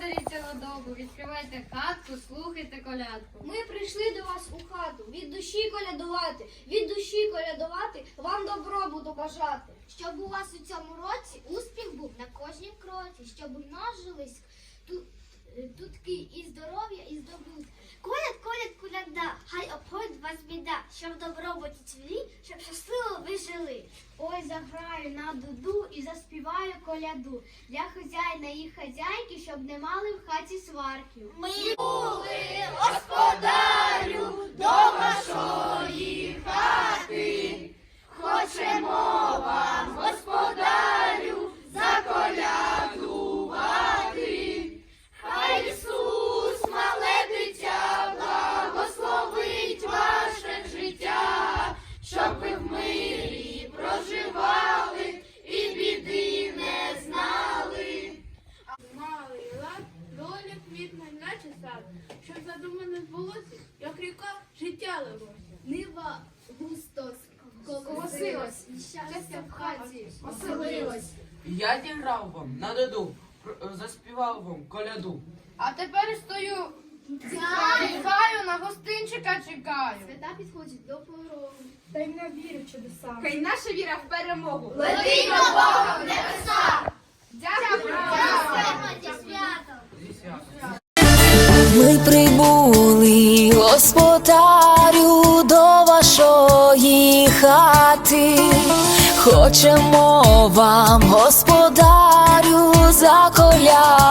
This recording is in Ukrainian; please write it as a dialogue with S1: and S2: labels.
S1: господарі цілодобу, відкривайте хатку, слухайте колядку.
S2: Ми прийшли до вас у хату, від душі колядувати, від душі колядувати, вам добробуту бажати.
S3: Щоб у вас у цьому році успіх був на кожній кроці, щоб множились тут, е, тутки і здоров'я, і здобут. Біда, щоб добробуті цвілі, щоб щасливо ви жили. Ой, заграю на дуду і заспіваю коляду для хазяїна і хазяйки, щоб не мали в хаті сварків. Ми були господарю
S4: доля квітне, наче сад, щоб задумане збулося, як ріка життя лилося.
S3: Нива густо колосилась, і щастя в хаті
S4: Оселилось.
S5: Я зіграв вам на дуду, пр- заспівав вам коляду.
S4: А тепер стою, дихаю, на гостинчика чекаю.
S3: Свята підходять до порогу.
S4: Та й не вірю чудеса. Хай наша віра в перемогу.
S3: Летимо Богом небеса!
S6: Ми прибули, господарю, до вашої хати. Хочемо вам, господарю, заколядувати.